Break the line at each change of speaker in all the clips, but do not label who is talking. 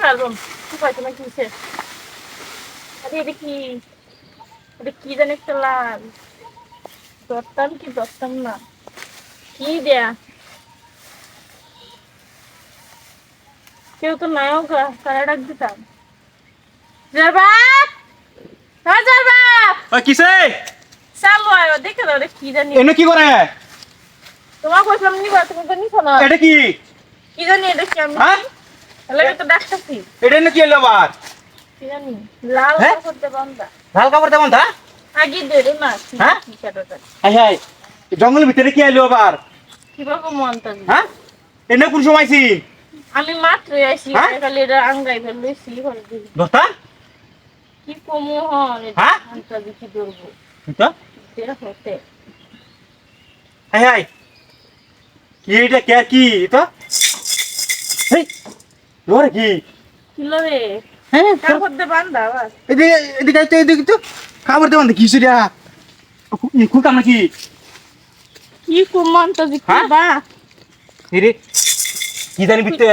কি পাইছো না কিসে আরে এটা কি? এটা কি জানি একটা লাল। ধরতাম কি ধরতাম না? কি দেয়া? কেউ তো নায়ক তারা ডাক দিতাম। জরবাব হ্যাঁ জরবাব
ওই কিসে?
চালু আয় দেখে দাও কি জানি।
এনে কি করে?
তোমার নিবা তুমি তো নিছো না।
এটা কি?
কি জানি এটা কি আমি
এটা এনে কি আবার?
লাল
হ্যাঁ? লাল কাপড়
আগে কি
হ্যাঁ?
কি কাটাটা
হাই হাই জঙ্গলের ভিতরে কি এলো আবার? হ্যাঁ? এনে কোন সময় ছিল
আমি মাত্র আইছি? খালি এটা আঙ্গাই ফেলছি করে দিই
দোস্তা?
কি কমু হন এটা
হ্যাঁ?
দেখি ধরবো
তো
দেখতে
হাই হাই। কি এটা কে কি হেই! লোরে কি?
কিলো রে
হ্যাঁ
কাপড় দে বান্দা বাস।
এদিকে এদিকে আইতো এদিকে তো। খাবার দেওয়ান কি সেটা খুব কাম নাকি?
কি কমনটা দেখি
হ্যাঁ?
বা?
এরে কি জানি বিতে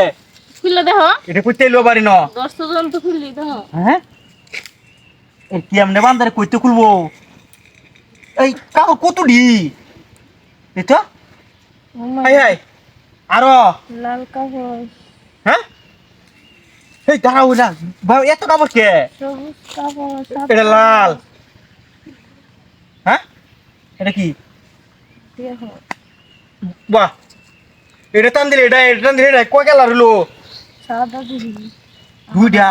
খুলে দেখো।
এটা কইতে এলো বাড়ি ন।
দশ জন তো খুললি দেখো।
হ্যাঁ? এই কি আমনে বান্দারে কইতে খুলবো? এই কাও কত ডি এটা হাই হাই আরও।
লাল কাপড়।
হ্যাঁ? এই দাঁড়াও না। ভাই এত কাপড় কে? এটা লাল। হ্যাঁ? এটা কি?
দেখো
বাহ। এটা টান দিলে এটা এটা টান দিলে এটা কয় কালার হলো?
সাদা
দুইটা।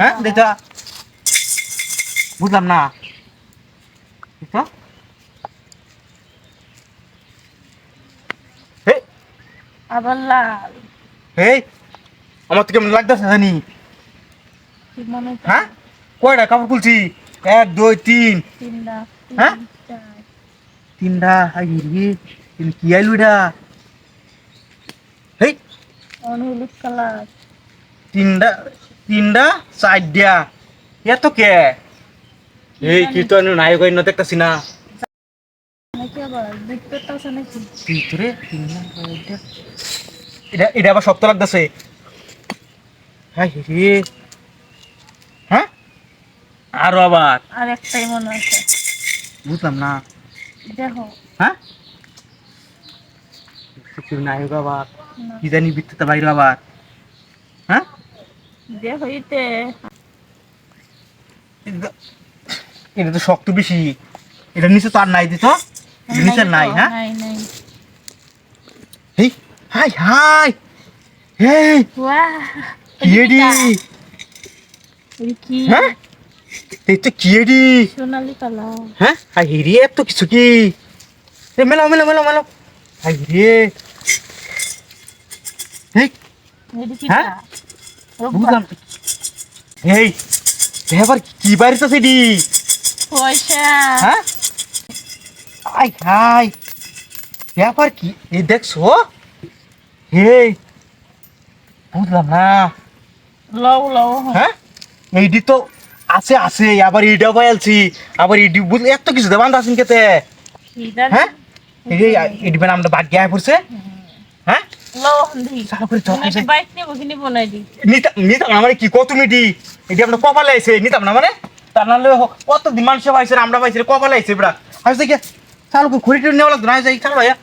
হ্যাঁ এটা বুঝলাম না। হে
আবার লাল।
হে আমার তো কেমন লাগতেছে জানি। হ্যাঁ? কয়টা কাপড় খুলছি? এক দুই তিন। হ্যাঁ? তিনটা। হাই রে কি আইলু এটা? হেই।
হলুদ কালার।
তিনটা তিনটা চারটা। এত কে? এই কি তো আমি নায়ক হইন দেখতেছি না। ভিতরে এটা এটা আবার শক্ত লাগতেছে। হাই রে হ্যাঁ? আরও আবার।
আর একটাই মনে আছে।
বুঝলাম না।
দেখো।
হ্যাঁ? কি নায়ক আবার। কি জানি বিত্ততা বাইরে আবার। হ্যাঁ?
দেখো ইতে।
এটা- এটা তো শক্ত বেশি। এটা নিচে তো আর নাই দিত। নিচে নাই হ্যাঁ? Hey hi hi. হেই।
ওয়াহ
কি এডি
কি
হ্যাঁ? এই তো কি
সোনালি কালার।
হ্যাঁ? হাই রে এত কিছু কি? এ মেলাও মেলাও মেলাও মেলাও। হাই রে। হেই।
এটি কি
হ্যাঁ? বুঝলাম হেই এবার কি বাড়িতে সেডি
পয়সা।
হ্যাঁ? আই হাই। ব্যাপার কি? এই দেখছ? হে বুঝলাম না।
লও লও
হ্যাঁ। এইডি তো আছে আছে আবার ইডা বয়ালছি আবার ইডি বুঝলে এত কিছু দেবান আছেন কেতে? হ্যাঁ? এই ইডি বেন আমরা বাদ গিয়ে পড়ছে। হ্যাঁ?
লও হন্দি।
সারা করে চল
একটা বাইক নিয়ে বসে বনাই দি
নিতাম নিতাম না মানে কি কত মিটি এটি আমরা কপালে আইছে নিতাম না মানে? তার কত দিন মানুষ পাইছে আমরা পাইছে কপালে আইছে বেড়া আসছে কি চালু করে খড়ি টড়ি নেওয়া লাগতো না যাই চাল ভাইয়া।